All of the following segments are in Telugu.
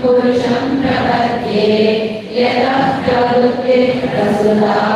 पुरुषं प्रपद्ये यतः प्रवृत्तिः प्रसुता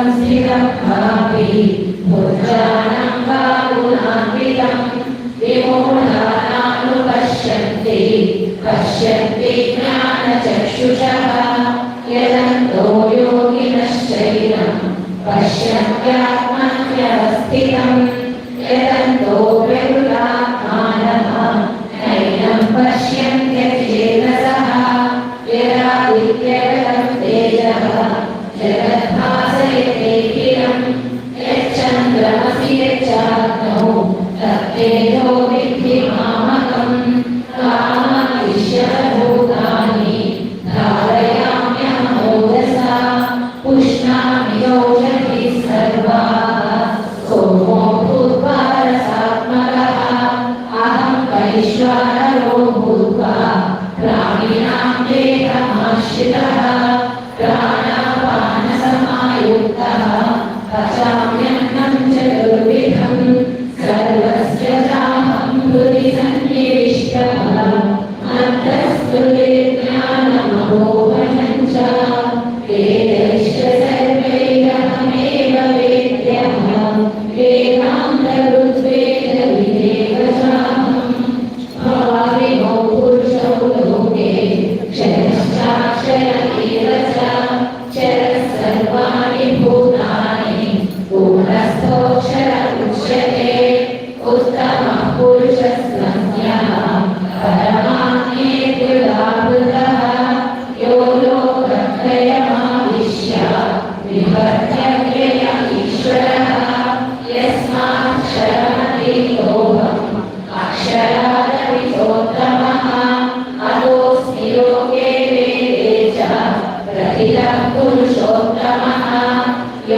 సంస్థితం భావి భోజానం వా గుణాన్వితం విమూఢానాను పశ్యంతి పశ్యంతి జ్ఞానచక్షుషః యదంతో యోగినశ్చైనం. పశ్యంత్యాత్మన్యవస్థితం యదంతో मेघाश्रितः